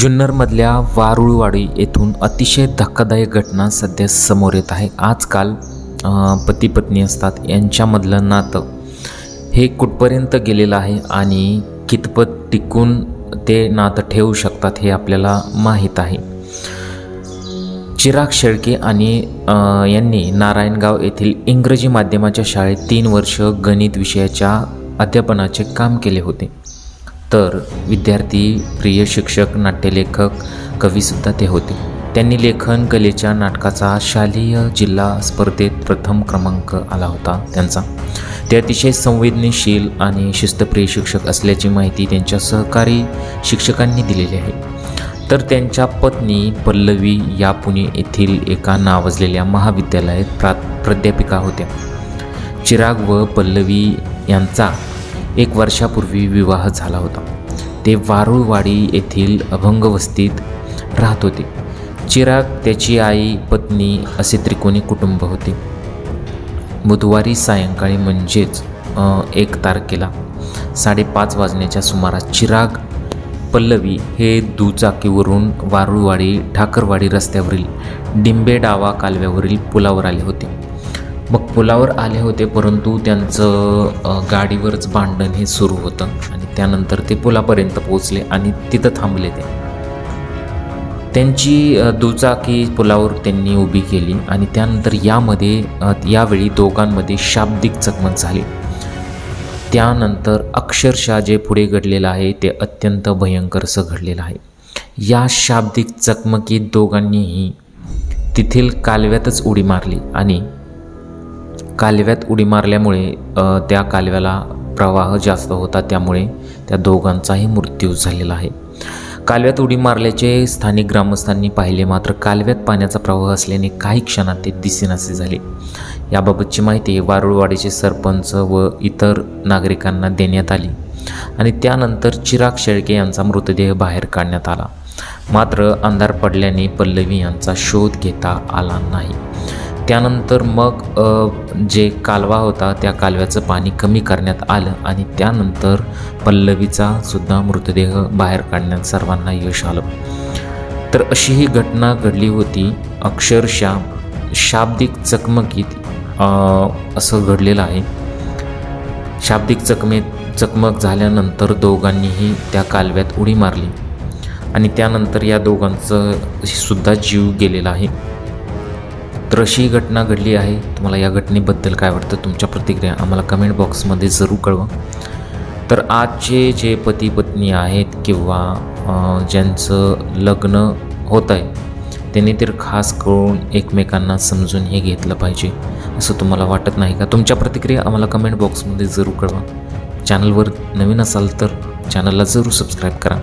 जुन्नरमधल्या वारुळवाडी येथून अतिशय धक्कादायक घटना सध्या समोर येत आहे. आजकाल पती पत्नी असतात. यांच्यामधलं नातं हे कुठपर्यंत गेलेलं आहे आणि कितपत टिकून ते नातं ठेवू शकतात हे आपल्याला माहीत आहे. चिराग शेळके आणि यांनी नारायणगाव येथील इंग्रजी माध्यमाच्या शाळेत तीन वर्ष गणित विषयाच्या अध्यापनाचे काम केले होते. तर विद्यार्थी प्रिय शिक्षक नाट्यलेखक कवीसुद्धा ते होते. त्यांनी लेखन कलेच्या नाटकाचा शालेय जिल्हा स्पर्धेत प्रथम क्रमांक आला होता त्यांचा. ते अतिशय संवेदनशील आणि शिस्तप्रिय शिक्षक असल्याची माहिती त्यांच्या सहकारी शिक्षकांनी दिलेली आहे. तर त्यांच्या पत्नी पल्लवी या पुणे येथील एका नावाजलेल्या महाविद्यालयात प्रा प्राध्यापिका होत्या. चिराग व पल्लवी यांचा एक वर्षापूर्वी विवाह झाला होता. ते वारुळवाडी येथील अभंगवस्तीत राहत होते. चिराग त्याची आई पत्नी असे त्रिकोणी कुटुंब होते. बुधवारी सायंकाळी म्हणजेच एक तारखेला साडेपाच वाजण्याच्या सुमारास चिराग पल्लवी हे दुचाकीवरून वारुळवाडी ठाकरवाडी रस्त्यावरील डिंबे डावा कालव्यावरील पुलावर आले होते. मग पुलावर आले होते परंतु त्यांचं गाडीवरच भांडण हे सुरू होतं आणि त्यानंतर ते पुलापर्यंत पोहोचले आणि तिथं थांबले ते. त्यांची दुचाकी पुलावर त्यांनी उभी केली आणि त्यानंतर यामध्ये यावेळी दोघांमध्ये शाब्दिक चकमक झाली. त्यानंतर अक्षरशः जे पुढे घडलेलं आहे ते अत्यंत भयंकरसं घडलेलं आहे. या शाब्दिक चकमकीत दोघांनीही तेथील कालव्यातच उडी मारली आणि कालव्यात उडी मारल्यामुळे त्या कालव्याला प्रवाह जास्त होता. त्यामुळे त्या दोघांचाही मृत्यू झालेला आहे. कालव्यात उडी मारल्याचे स्थानिक ग्रामस्थांनी पाहिले मात्र कालव्यात पाण्याचा प्रवाह असल्याने काही क्षणात ते दिसेनासे झाले. याबाबतची माहिती वारुळवाडीचे सरपंच व इतर नागरिकांना देण्यात आली आणि त्यानंतर चिराग शेळके यांचा मृतदेह बाहेर काढण्यात आला. मात्र अंधार पडल्याने पल्लवी यांचा शोध घेता आला नाही. त्यानंतर मग जे कालवा होता त्या कालव्याचं पाणी कमी करण्यात आलं आणि त्यानंतर पल्लवीचा सुद्धा मृतदेह बाहेर काढण्यात सर्वांना यश आलं. तर अशी ही घटना घडली होती. अक्षरशः शाब्दिक चकमकीत असं घडलेलं आहे. शाब्दिक चकमेत चकमक झाल्यानंतर दोघांनीही त्या कालव्यात उडी मारली आणि त्यानंतर या दोघांचं सुद्धा जीव गेलेला आहे. तर अशी ही घटना घडली आहे. तुम्हाला या घटनेबद्दल काय वाटतं? तुमच्या प्रतिक्रिया आम्हाला कमेंट बॉक्समध्ये जरूर कळवा. तर आजचे जे पती पत्नी आहेत किंवा ज्यांचं लग्न होत आहे त्यांनी तर खास करून एकमेकांना समजून हे घेतलं पाहिजे असं तुम्हाला वाटत नाही का? तुमच्या प्रतिक्रिया आम्हाला कमेंट बॉक्समध्ये जरूर कळवा. चॅनलवर नवीन असाल तर चॅनलला जरूर सबस्क्राईब करा.